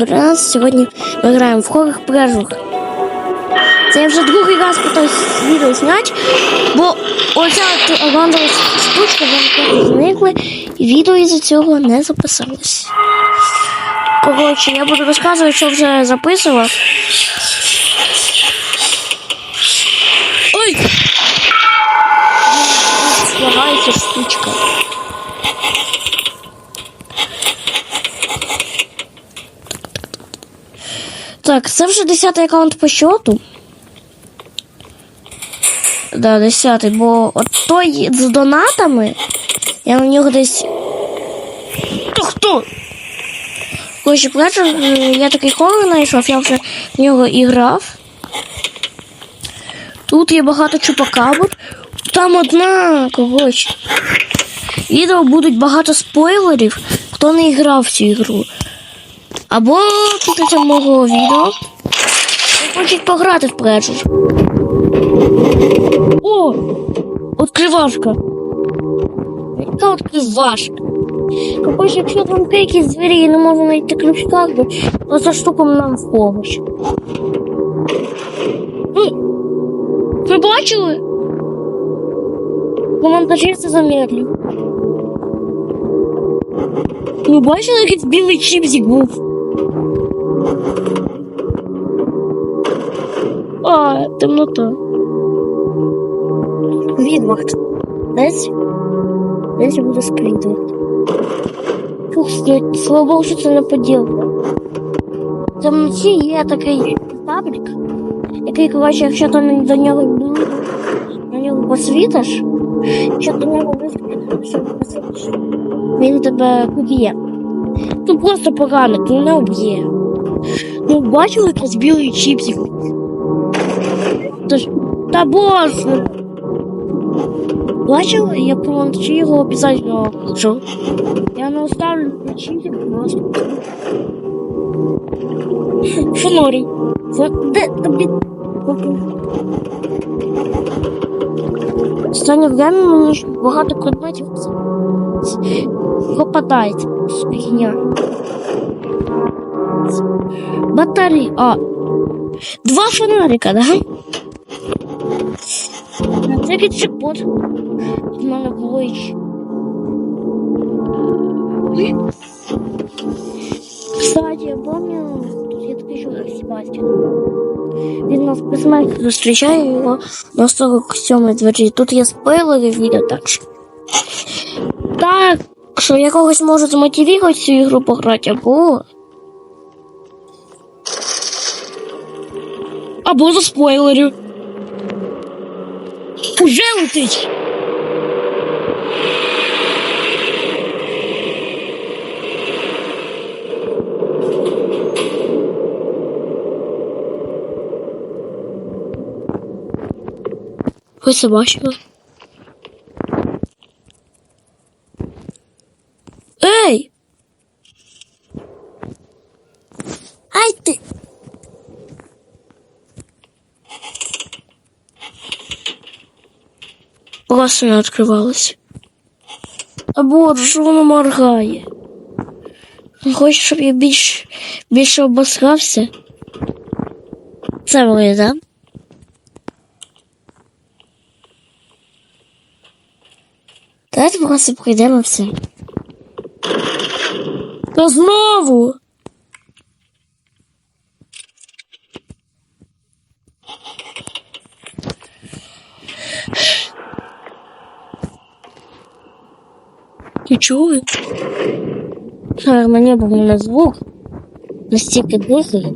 13. Сьогодні ми граємо в хорих прежух. Це я вже другий раз питаюсь відео зняти, бо оця от штучка вони зникли, і відео із-за цього не записалось. Коротше, я буду розказувати, що вже записував. Ой! Лагається штучка. Так, це вже 10 аккаунт по счету. Да, 10, бо от той з донатами. Я на нього десь. Та хто? Коротше, плечер, я такий хоррор знайшов, я вже в нього і грав. Тут є багато чупакабр. Там одна, коротше. Відео будуть багато спойлерів, хто не грав в цю ігру. Або після мого відео хочуть пограти в плечер. О! Откривашка. Яка откривашка? Короче, якщо там якісь звірі і не можу знайти ключка, то ця штука нам в помощь. Ви, бачили? Командажі це замедлив. Ви бачили, якийсь білий чіпсик був? А, темнота. Відвахт. Десь? Десь буде скритвахт. Фух, слава- Богу, що це не поділка. Це вночі є такий таблик, який, коротше, якщо ти до нього на нього посвітиш, якщо до нього посвітиш, він тебе поб'є. Ну просто поранить, не вб'є. Ну, бачили якийсь білий чіпсик? Тож, та боже! Бачила, я по вночі його обов'язково включу. Я не оставлю чіпсик просто. Фонорій. Фон... Де тобі? Останнє время мені багато предметів попадається. Фігня. Батареї. А. Два фонарика, да? Це якийсь чекпот. В мене було іще. Кстати, я помню, тут такий чоловік Себастьян. Він нас присмерть зустрічає його на 47 двері. Тут є спойлери відео, так що. Так, що я когось можу змотивувати цю ігру пограти, або. Або за спойлерів. Уже летить. Ви це бачили? Ей! Ай ти! Просто не відкривалось. А боже, що воно моргає? Хочеш, щоб я більш, більше обосрався? Це ви, да? Давайте просто пройдемо все. Та знову! Ти чули? А, мені був на звук. Настільки дихає.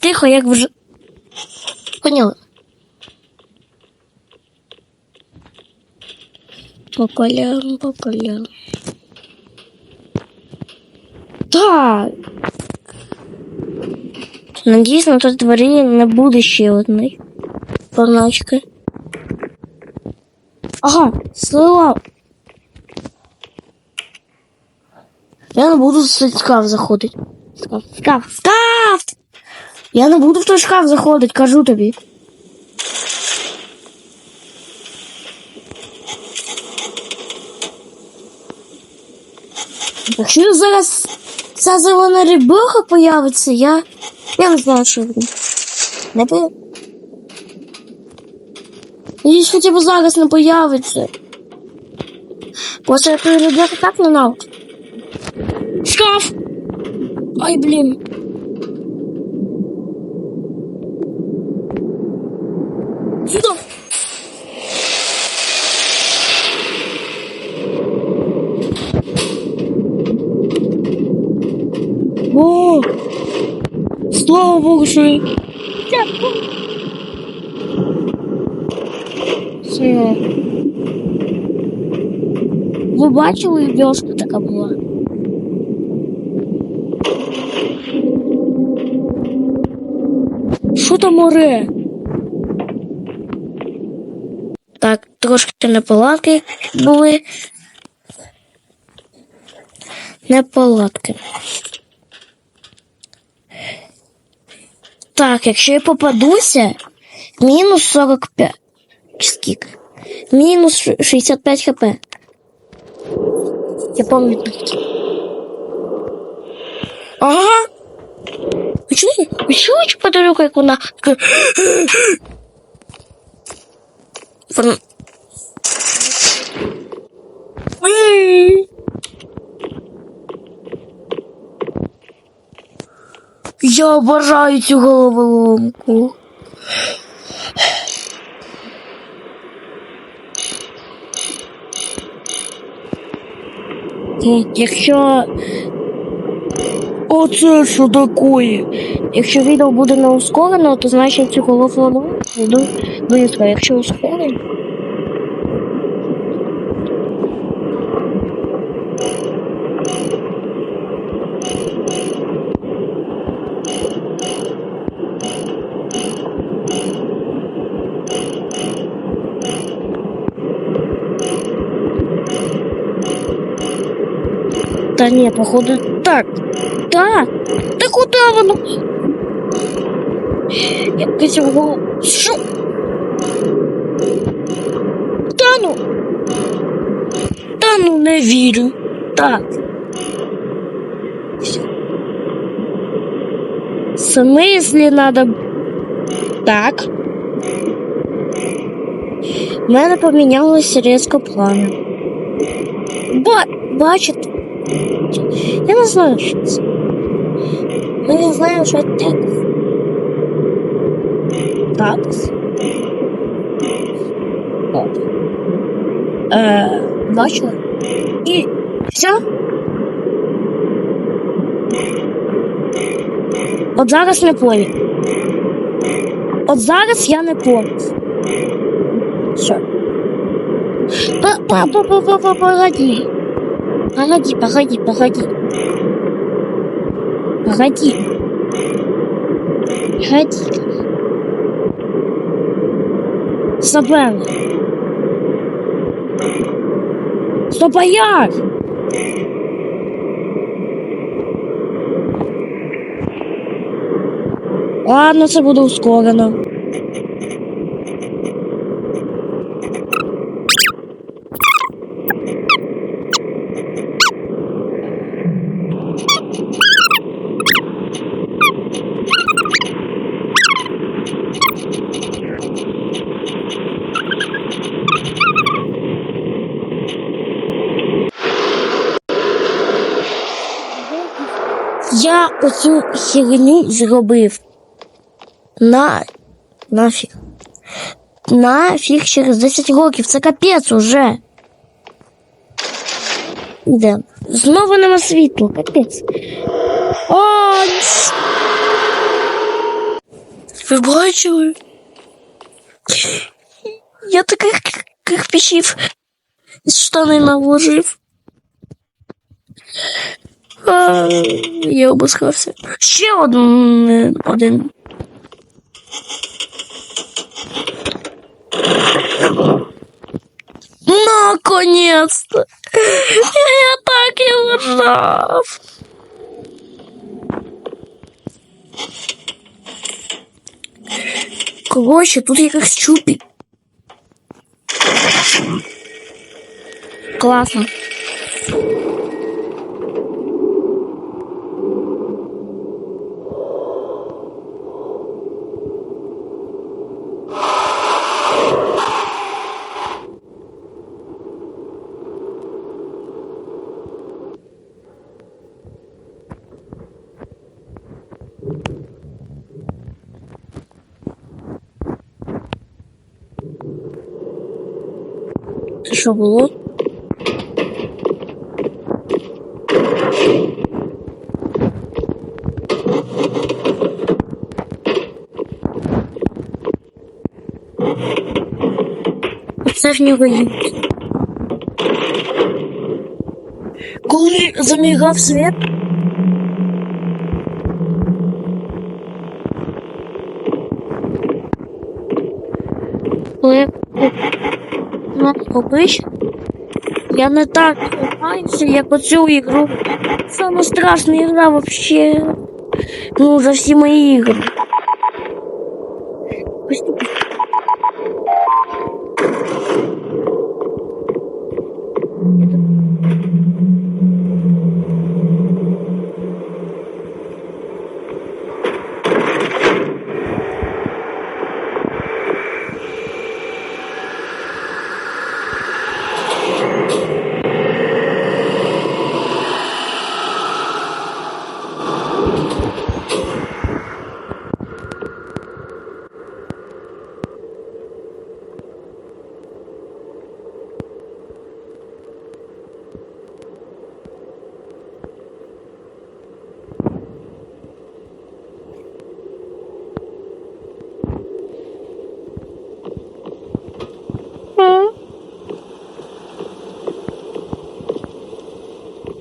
Тихо, як вже. Поняла. По колям. Так. Надеюсь, на то творение на будущее вот одной Поначка. Ага, слова. Я на буду в шкаф заходить. Шкаф, шкаф, шкаф! Я на буду в той шкаф заходить, кажу тобі. Что я зараз ця зелена рибуха появиться, я. Я не знаю, що буде. Не по... Якщо хоча б зараз не появиться. Просто я перейдете так на навчу. Шкаф! Ай, блін. Сюда! О! Я... Все. Ви бачили, дошка така була? Що там море? Так, трошки неполадки були. Неполадки. Так, якщо я попадуся, мінус 45. Чи скільки? Мінус 65 хп. Я пам'ятаю. Ага. Ви чули? Ви чули як вона. Вона... Ой. Я обожаю цю головоломку. Е, Якщо. Оце що таке? Якщо відео буде не ускорено, то значить цю головоломку буду близько. Якщо ускорено. Та ні, походу так. Так. Та куди воно? Якось його. Що? Та ну. Та ну не вірю. Так. Всё. В смислі надо. Так. У мене помінялося різко плани. Ба... Бачите? Я не знаю, що це. Ми не знаємо, що це. Так. О. Е, бачила? І все. От зараз не понял. От зараз я не понял. Все. Погоди. Погоди, погоди, погоди. Погоди. Погоди. Стопен. Стоп, а як? Ладно, це буде ускорено. Я оцю херню зробив. На. Нафіг. Нафіг через 10 років. Це капець уже. Іде. Знову нема світло. Капець. О, ц- Ви бачили? Я таких к- кирпичів з штани наложив. А, я обоскався. Ще один. один. Наконец-то! Я так його ждав. Коротше, тут якась чупі. Класно. що було? Це в нього є. Коли замігав світ, коли кнопку пиш, я не так граюся, як оцю ігру. Саме страшна ігра вообще. Ну, за всі мої ігри.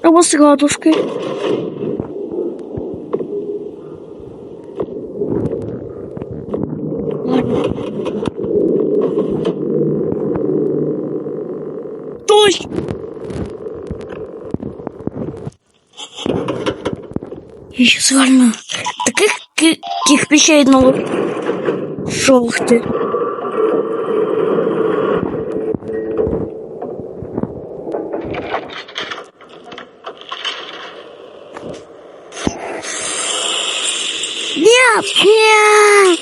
Або з радужки. Я сейчас реально таких ки- кирпичей новых шохты. Нет, нет!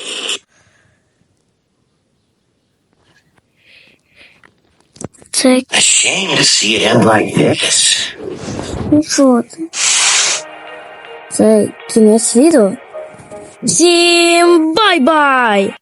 Це A shame to see it end like this. Ну що ти? Це кінець відео. Всім бай-бай!